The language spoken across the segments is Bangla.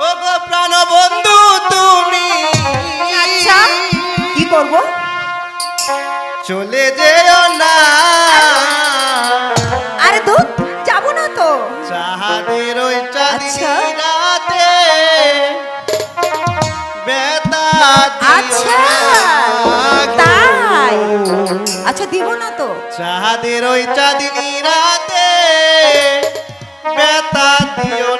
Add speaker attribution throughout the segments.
Speaker 1: ও গো প্রাণ বন্ধু তুমি।
Speaker 2: আচ্ছা কি করব?
Speaker 1: চলে যেও না।
Speaker 2: আরে দুধ যাব না তো।
Speaker 1: চাহাদের ওই
Speaker 2: আচ্ছা।
Speaker 1: চাঁদিনী রাতে বেতা
Speaker 2: আচ্ছা তাই। আচ্ছা দিব না তো।
Speaker 1: চাহাদের ওই চাঁদিনী রাতে বেতা দিও
Speaker 2: আচ্ছা আচ্ছা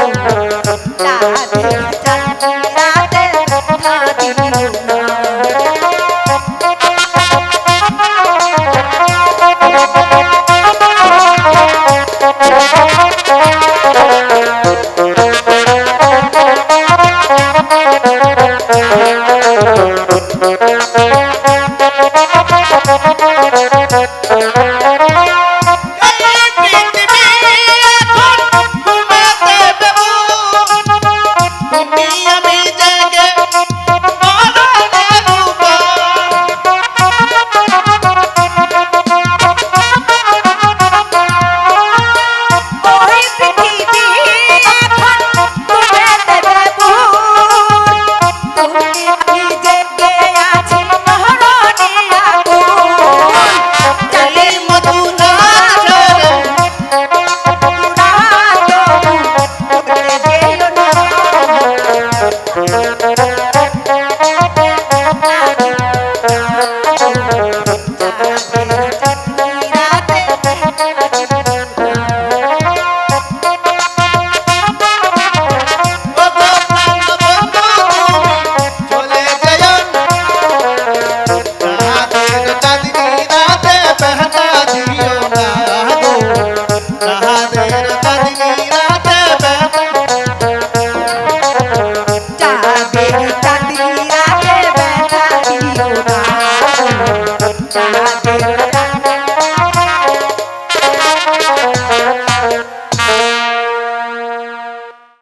Speaker 1: Yeah. Thank you.